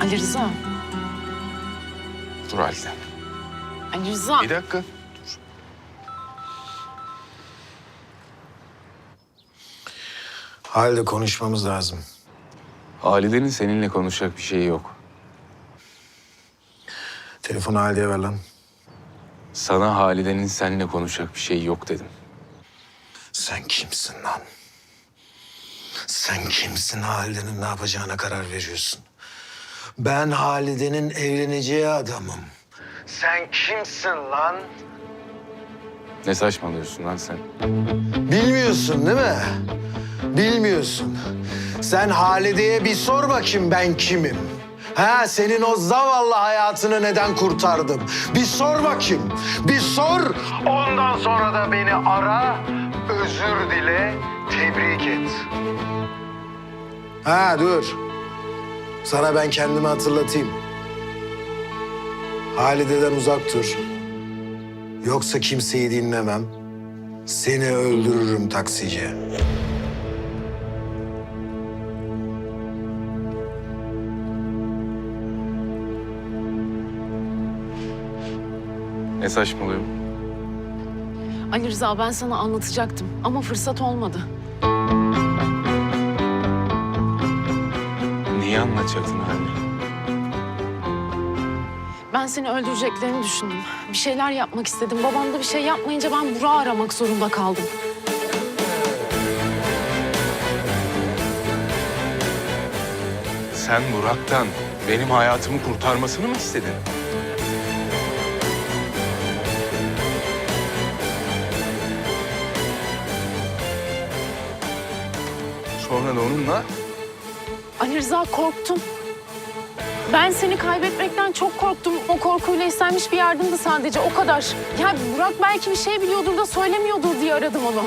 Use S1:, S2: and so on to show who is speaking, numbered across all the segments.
S1: Ali Rıza.
S2: Dur Halide.
S1: Ali Rıza.
S2: Bir dakika.
S3: Halde konuşmamız lazım.
S2: Halide'nin seninle konuşacak bir şeyi yok.
S3: Telefonu Halde'ye ver lan.
S2: Sana Halide'nin seninle konuşacak bir şey yok dedim.
S3: Sen kimsin lan? Sen kimsin Halide'nin ne yapacağına karar veriyorsun? Ben Halide'nin evleneceği adamım. Sen kimsin lan?
S2: Ne saçmalıyorsun lan sen?
S3: Bilmiyorsun değil mi? Bilmiyorsun. Sen Halide'ye bir sor bakayım ben kimim? Ha senin o zavallı hayatını neden kurtardım? Bir sor bakayım. Bir sor. Ondan sonra da beni ara, özür dile, tebrik et. Ha dur. Sana ben kendimi hatırlatayım. Halide'den uzak dur. Yoksa kimseyi dinlemem. Seni öldürürüm taksici.
S2: Ne saçmalıyorsun?
S1: Ali Rıza ben sana anlatacaktım ama fırsat olmadı.
S2: Neyi anlatacaktın Halide?
S1: Ben seni öldüreceklerini düşündüm. Bir şeyler yapmak istedim. Babam da bir şey yapmayınca ben Burak'ı aramak zorunda kaldım.
S2: Sen Burak'tan benim hayatımı kurtarmasını mı istedin? Sonra da onunla
S1: Ali Rıza korktum. Ben seni kaybetmekten çok korktum. O korkuyla istenmiş bir yardımdı sadece o kadar. Ya Burak belki bir şey biliyordur da söylemiyordur diye aradım onu.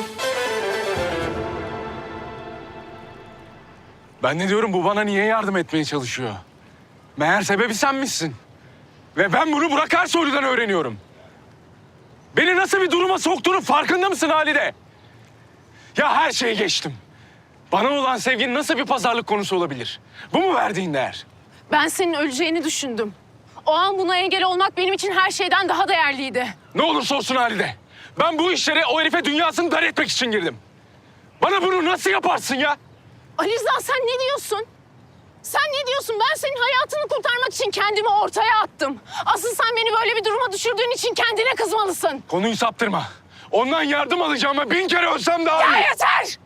S2: Ben ne diyorum bu bana niye yardım etmeye çalışıyor? Meğer sebebi sen misin? Ve ben bunu Burak Ersoylu'dan öğreniyorum. Beni nasıl bir duruma soktuğunun farkında mısın Halide? Ya her şeyi geçtim. Bana olan sevgin nasıl bir pazarlık konusu olabilir? Bu mu verdiğin değer?
S1: Ben senin öleceğini düşündüm. O an buna engel olmak benim için her şeyden daha değerliydi.
S2: Ne olursa olsun Halide. Ben bu işlere o herife dünyasını dar etmek için girdim. Bana bunu nasıl yaparsın ya?
S1: Ali Rıza sen ne diyorsun? Sen ne diyorsun? Ben senin hayatını kurtarmak için kendimi ortaya attım. Asıl sen beni böyle bir duruma düşürdüğün için kendine kızmalısın.
S2: Konuyu saptırma. Ondan yardım alacağıma bin kere ölsem daha
S1: Ya
S2: iyi.
S1: yeter!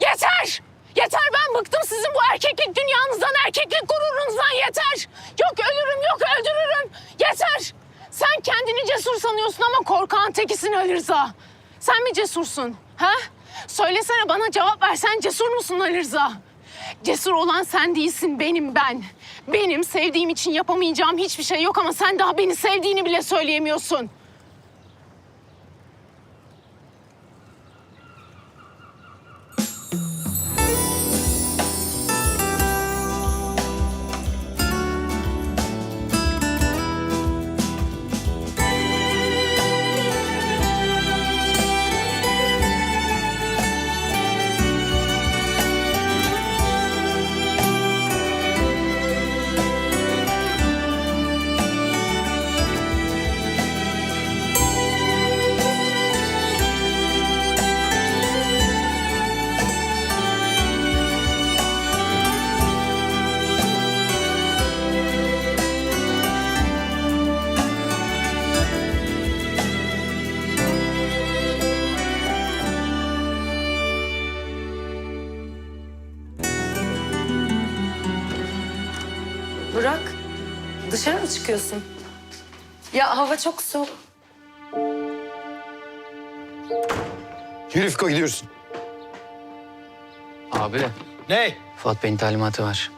S1: Yeter! Yeter ben bıktım sizin bu erkeklik dünyanızdan, erkeklik gururunuzdan yeter! Yok ölürüm, yok öldürürüm. Yeter! Sen kendini cesur sanıyorsun ama korkağın tekisin Ali. Sen mi cesursun? Ha? Söylesene bana cevap ver. Sen cesur musun Ali? Cesur olan sen değilsin, benim ben. Benim sevdiğim için yapamayacağım hiçbir şey yok ama sen daha beni sevdiğini bile söyleyemiyorsun.
S4: Burak, dışarı mı çıkıyorsun? Ya hava çok soğuk.
S3: Yürü Fiko gidiyoruz.
S5: Abi
S3: Ne?
S5: Fuat Bey'in talimatı var.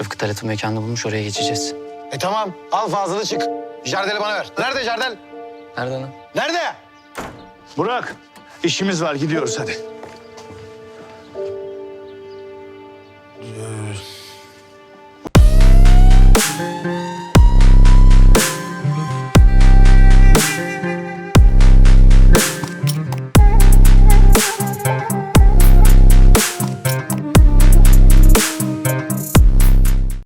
S5: Rıfkı Talat'ın mekanını bulmuş oraya geçeceğiz.
S3: E tamam al fazlalı çık. Jardel'i bana ver. Nerede Jardel?
S5: Nerede lan?
S3: Nerede?
S6: Burak, işimiz var gidiyoruz hadi.